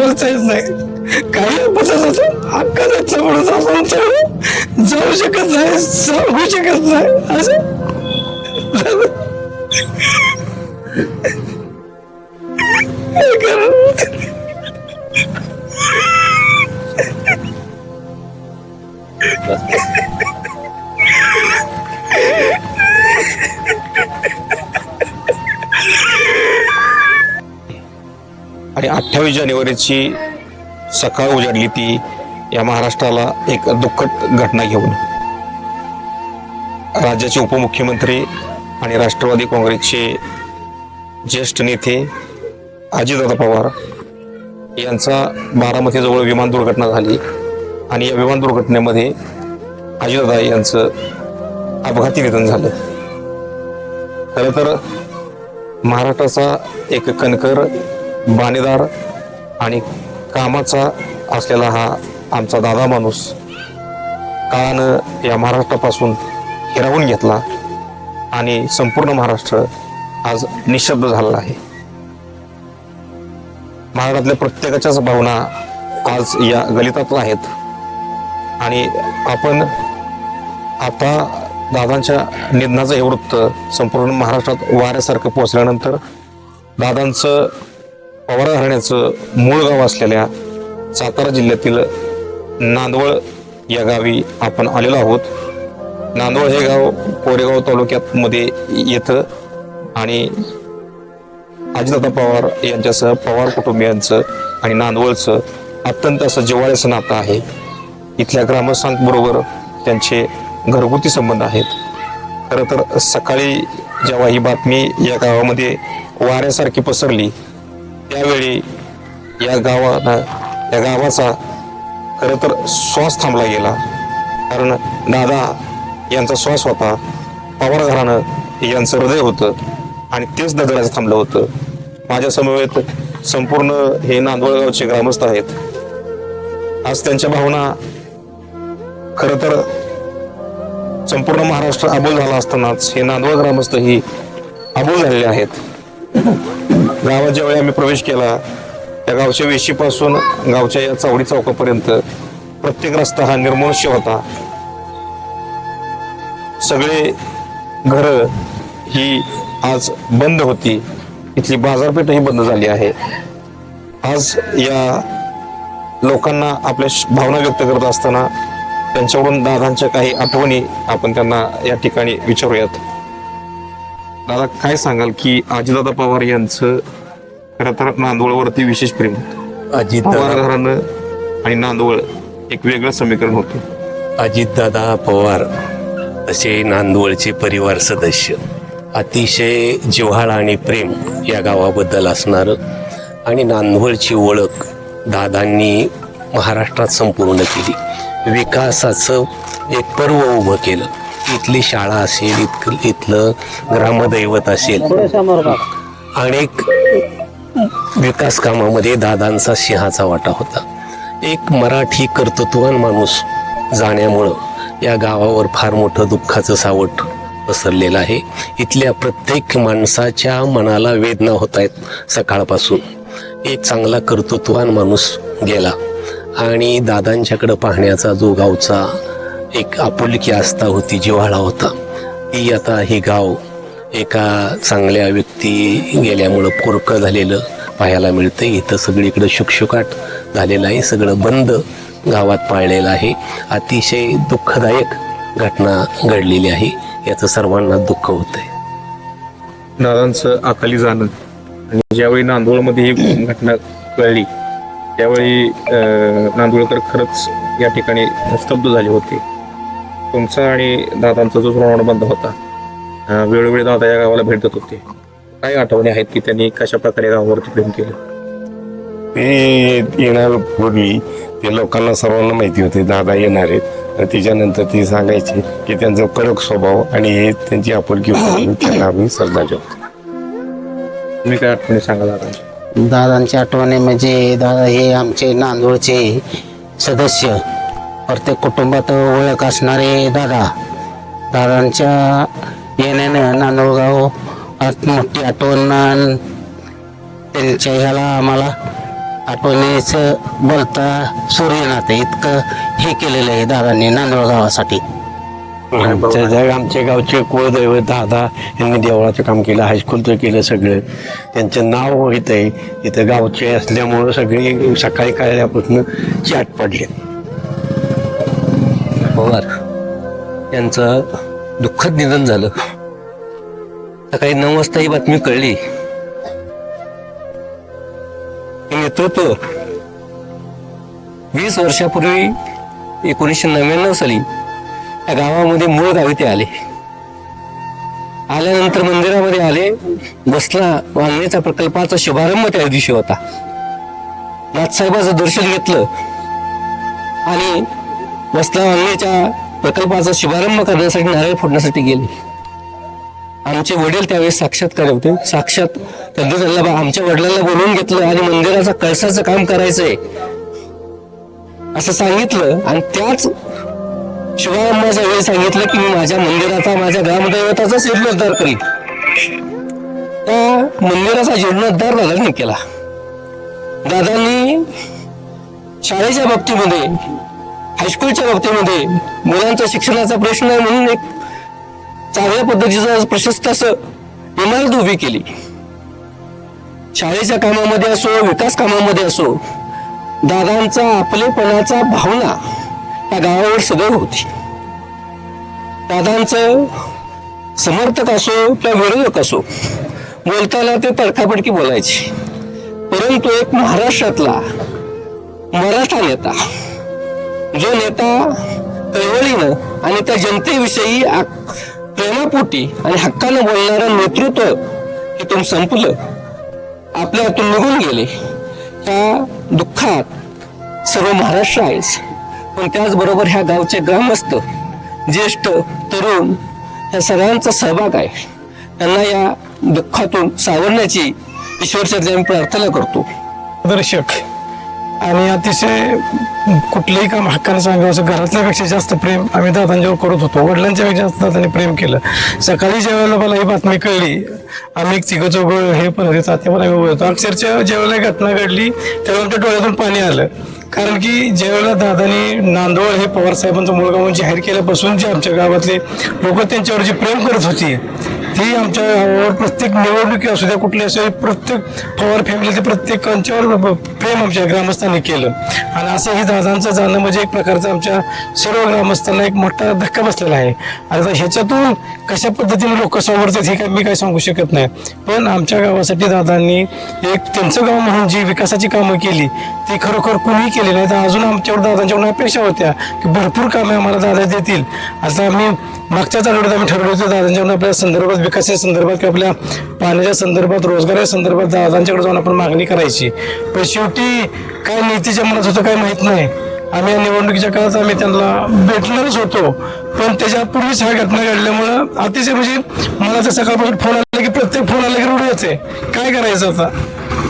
बोलता नाही काही पदार्थाचं हक्काचं म्हणून आपण आमच्याकडे जाऊ शकत नाही सांगू शकत नाही. असं? Ha ha ha! आणि अठ्ठावीस जानेवारीची सकाळ उजाडली ती या महाराष्ट्राला एक दुःखद घटना घेऊन. राज्याचे उपमुख्यमंत्री आणि राष्ट्रवादी काँग्रेसचे ज्येष्ठ नेते अजितदादा पवार यांचा बारामतीजवळ विमान दुर्घटना झाली आणि या विमान दुर्घटनेमध्ये अजितदादा यांचं अपघाती निधन झालं. खरं तर महाराष्ट्राचा एक कणकर बाणेदार आणि कामाचा असलेला हा आमचा दादा माणूस काळानं या महाराष्ट्रापासून हिरावून घेतला आणि संपूर्ण महाराष्ट्र आज निशब्द झालेला आहे. महाराष्ट्रातल्या प्रत्येकाच्याच भावना आज या गलितात आहेत. आणि आपण आता दादांच्या निधनाचं हे वृत्त संपूर्ण महाराष्ट्रात वाऱ्यासारखं पोचल्यानंतर दादांचं पवार घराण्याचं मूळ गाव असलेल्या सातारा जिल्ह्यातील नांदवळ या गावी आपण आलेलो आहोत. नांदवळ हे गाव कोरेगाव तालुक्यात मध्ये येतं आणि अजितदादा पवार यांच्यासह पवार कुटुंबियांचं आणि नांदवळचं अत्यंत असं जिव्हाळ्याचं नातं आहे. इथल्या ग्रामस्थांबरोबर त्यांचे घरगुती संबंध आहेत. खरं तर सकाळी जेव्हा ही बातमी या गावामध्ये वाऱ्यासारखी पसरली त्यावेळी या गावानं या गावाचा खरं तर श्वास थांबला गेला. कारण दादा यांचा श्वास होता. पवार घराणं यांचं हृदय होतं. आणि तेच दगडाचं थांबलं होतं. माझ्या समवेत संपूर्ण हे नांदवळगावचे ग्रामस्थ आहेत. आज त्यांच्या भावना खरं तर संपूर्ण महाराष्ट्र अबोल झाला असतानाच हे नांदवळ ग्रामस्थ ही अबोल झालेले आहेत. गावात ज्यावेळी आम्ही प्रवेश केला त्या गावच्या वेशीपासून गावच्या या चावडी चौकापर्यंत प्रत्येक रस्ता हा निर्मनुष्य होता. सगळे घर ही आज बंद होती. इथली बाजारपेठही बंद झाली आहे. आज या लोकांना आपल्या भावना व्यक्त करत असताना त्यांच्याकडून दादांच्या काही आठवणी आपण त्यांना या ठिकाणी विचारूयात. दादा काय सांगाल की आजीदादा पवार यांचं खरं तर नांदवळवरती विशेष प्रेम होतं. अजित पवार घराणं आणि नांदवळ एक वेगळं समीकरण होतं. अजितदादा पवार असे नांदवळचे परिवार सदस्य. अतिशय जिव्हाळा आणि प्रेम या गावाबद्दल असणारं आणि नांदवळची ओळख दादांनी महाराष्ट्रात संपूर्ण केली. विकासाचं एक पर्व उभं केलं. इथली शाळा असेल इथलं इथलं ग्रामदैवत असेल. अनेक विकास कामामध्ये दादांचा सिंहाचा वाटा होता. एक मराठी कर्तृत्वान माणूस जाण्यामुळं या गावावर फार मोठं दुःखाचं सावट पसरलेलं आहे. इथल्या प्रत्येक माणसाच्या मनाला वेदना होत आहेत सकाळपासून. एक चांगला कर्तृत्वान माणूस गेला आणि दादांच्याकडं पाहण्याचा जो गावचा एक आपुलकी आस्था होती जिव्हाळा होता. ती आता हे गाव एका चांगल्या व्यक्ती गेल्यामुळं पोरकं झालेलं पाहायला मिळतं इथं सगळीकडं शुकशुकाट झालेलं आहे. सगळं बंद गावात पाळलेलं आहे. अतिशय दुःखदायक घटना घडलेली आहे. याचं सर्वांना दुःख होतंय. नारांचं अकाली जाणं. आणि ज्यावेळी नांदोळमध्ये ही घटना कळली त्यावेळी नांदोळकर खरंच या ठिकाणी स्तब्ध झाले होते. तुमचा आणि दादांचा जो ऋणबंध होता अं, वेळोवेळी दादा या गावाला भेट देत होते. काय आठवणी आहेत की त्यांनी कशा प्रकारे गावावरती प्रेम केलं? ते येणार पूर्वी ते लोकांना सर्वांना माहिती होते दादा येणार आहेत. आणि त्याच्यानंतर ते सांगायचे की त्यांचा कडक स्वभाव आणि हे त्यांची आपुलकी होती. त्यांना आम्ही श्रद्धांजली तुम्ही काय आठवणी सांगा दादांच्या दादांची आठवणी म्हणजे दादा हे आमचे नांदूळचे सदस्य. प्रत्येक कुटुंबात ओळख असणारे दादा. दादांच्या येण्यानं नांदूळगाव मोठी आठवण त्यांच्या ह्याला आम्हाला आठवणीचं बोलता सूर्यनाथ. इतकं हे केलेलं आहे दादांनी नांदोळगावासाठी आमच्या जग आमच्या गावचे कुळदैवत दादा यांनी देवळाचं काम केलं हायस्कूलचं केलं सगळं. त्यांचं नाव इथं आहे. इथं गावचे असल्यामुळं सगळे सकाळी काढल्यापासून चाट पडले. पवार यांचं दुःखद निधन झालं. सकाळी नऊ वाजता ही बातमी कळली. नेतृत्व वीस वर्षापूर्वी एकोणीसशे नव्याण्णव साली त्या गावामध्ये मूळ गावी ते आले. आल्यानंतर मंदिरामध्ये आले बसला वांगण्याचा प्रकल्पाचा शुभारंभ त्या दिवशी होता. नाथसाहेबाचं दर्शन घेतलं आणि वसला प्रकल्पाचा शुभारंभ करण्यासाठी नारळ फोडण्यासाठी गेले. आमचे वडील त्यावेळेस साक्षात्कार होते. साक्षात त्यांनी त्यांना आमच्या वडिलांना बोलवून घेतलं आणि मंदिराचं कळसाचं काम करायचंय असं सांगितलं. आणि त्याच शुभारंभाच्या वेळी सांगितलं की मी माझ्या मंदिराचा माझ्या ग्रामदैवताचा जीर्णोद्धार करीन त्या मंदिराचा जीर्णोद्धार दादांनी केला. दादांनी शाळेच्या बाबतीमध्ये हायस्कूलच्या बाबतीमध्ये मुलांचा शिक्षणाचा प्रश्न आहे म्हणून एक चांगल्या पद्धतीचं प्रशस्त असं इमारत उभी केली. शाळेच्या कामामध्ये असो विकास कामामध्ये असो दादांचा आपलेपणाचा भावना त्या गावावर सदैव होती. दादांचं समर्थक असो किंवा विरोधक असो बोलताना ते तडकाफडकी बोलायचे. परंतु एक महाराष्ट्रातला मराठा नेता जो नेता प्रवळीनं आणि त्या जनतेविषयी आ- प्रेमापोटी आणि हक्कानं बोलणारं नेतृत्व इथून संपलं. आपल्या हातून निघून गेले. त्या दुःखात सर्व महाराष्ट्र आहेच. पण त्याचबरोबर ह्या गावचे ग्रामस्थ ज्येष्ठ तरुण ह्या सगळ्यांचा सहभाग आहे. त्यांना या दुःखातून सावरण्याची ईश्वरच्या प्रार्थना करतो. दर्शक आणि अतिशय कुठलंही काम हक्कानं सांगावं असं घरातल्यापेक्षा जास्त प्रेम आम्ही दादांच्यावर करत होतो. वडिलांच्यापेक्षा जास्त दादांनी प्रेम केलं. सकाळी ज्या वेळेला मला ही बातमी कळली. आम्ही एक तिघं चौघं हे पण होते तात्या पण आम्ही बोलतो. होतो अक्षरशः ज्या वेळेला घटना घडली त्यावेळेला आमच्या डोळ्यातून पाणी आलं. कारण की ज्यावेळेला दादानी नांदोळ हे पवार साहेबांचं मुलगा म्हणून जाहीर केल्यापासून जे आमच्या गावातले लोक त्यांच्यावर जे प्रेम करत होती ती आमच्या गावावर प्रत्येक निवडणुकी असू द्या कुठली असू प्रत्येक पवार फॅमिलीचे प्रत्येकांच्यावर प्रेम आमच्या ग्रामस्थांनी केलं. आणि असं हे दादांचं जाणं म्हणजे एक प्रकारचं आमच्या सर्व ग्रामस्थांना एक मोठा धक्का बसलेला आहे. आता ह्याच्यातून कशा पद्धतीने लोक समोरतात हे काय मी काय सांगू शकत नाही. पण आमच्या गावासाठी दादांनी एक त्यांचं गाव म्हणून जी विकासाची कामं केली ती खरोखर कुणी केली नाही तर अजून आमच्यावर दादांच्याकडून अपेक्षा होत्या की भरपूर कामे आम्हाला दादा देतील. आता आम्ही मागच्याच आठवड्यात आम्ही ठरवलं होतं दादांच्याकडून आपल्या संदर्भात विकासाच्या संदर्भात किंवा आपल्या पाण्याच्या संदर्भात रोजगाराच्या संदर्भात दादांच्याकडे जाऊन आपण मागणी करायची. पण शेवटी काय नीतीच्या मनात होतं काय माहीत नाही. आम्ही या निवडणुकीच्या काळात आम्ही त्यांना भेटणारच होतो. पण त्याच्यापूर्वीच ह्या घटना घडल्यामुळं अतिशय म्हणजे मला तर सकाळपासून फोन आला की प्रत्येक फोन आला की रडू आहे काय करायचं आता?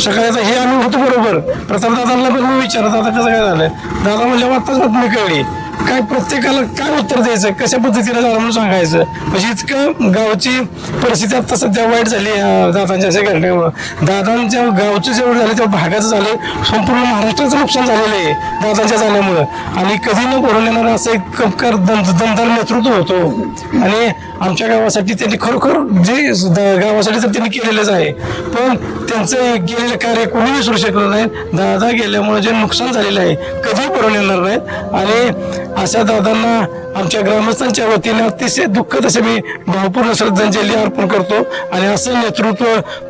सकाळी हे आम्ही होतो बरोबर. प्रथम दादांना पण मी विचारत आता कसं काय झालं? दादा म्हणल्यावर आताच बातमी कळली. काय प्रत्येकाला काय उत्तर द्यायचं? कशा पद्धतीने जाणार म्हणून सांगायचं? म्हणजे इतकं गावची परिस्थिती आता सध्या वाईट झाली दादांच्या अशा घटनेमुळं. दादांच्या गावचं जेवढं झालं तेव्हा भागाचं झालं संपूर्ण महाराष्ट्राचं नुकसान झालेलं आहे दादांच्या जाण्यामुळं. आणि कधी न करून येणारं असं एक कपकार दम दमदार नेतृत्व होतो. आणि आमच्या गावासाठी त्यांनी खरोखर जे गावासाठी तर त्यांनी केलेलंच आहे. पण त्यांचं केलेलं कार्य कोणी विसरू शकलं नाही. दादा गेल्यामुळे जे नुकसान झालेलं आहे कधी करून येणार नाही. आणि अशा दादांना आमच्या ग्रामस्थांच्या वतीने अतिशय दुःख तसे मी भावपूर्ण श्रद्धांजली अर्पण करतो. आणि असं नेतृत्व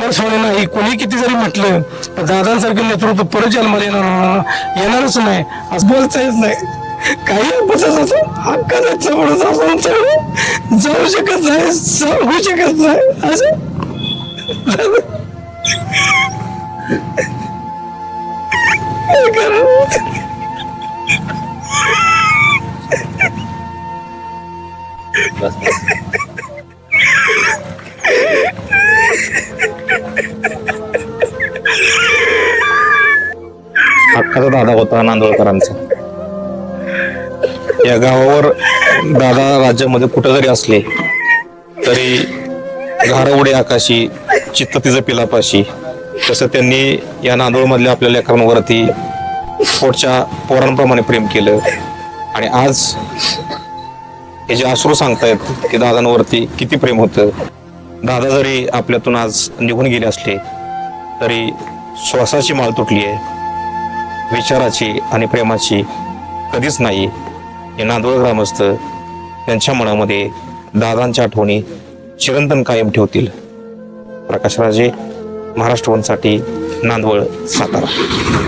परत होणे नाही. कोणी किती जरी म्हटलं पण दादांसारखं नेतृत्व परत जन्माला येणार येणारच नाही. असं बोलतायच नाही. काही बसत असो हक्काचं चमडत असो जाऊ शकत नाही सांगू शकत नाही. असं. काय करावं? हक्काचा दादा होता नांदोळकरांचा या गावावर दादा राज्यामध्ये कुठं जरी असले तरी घारवडे आकाशी चित्त तिचं पिलापाशी तसं त्यांनी या नांदोळमधल्या आपल्या लेकरांवरती पोटच्या पोरांप्रमाणे प्रेम केलं आणि आज हे जे अश्रू सांगतायत की दादांवरती किती प्रेम होतं. दादा जरी आपल्यातून आज निघून गेले असले तरी श्वासाची माळ तुटली आहे. विचाराची आणि प्रेमाची कधीच नाही. हे नांदवळ ग्रामस्थ त्यांच्या मनामध्ये दादांच्या आठवणी चिरंतन कायम ठेवतील. प्रकाशराजे महाराष्ट्रवनसाठी महाराष्ट्र वनसाठी नांदवळ सातारा.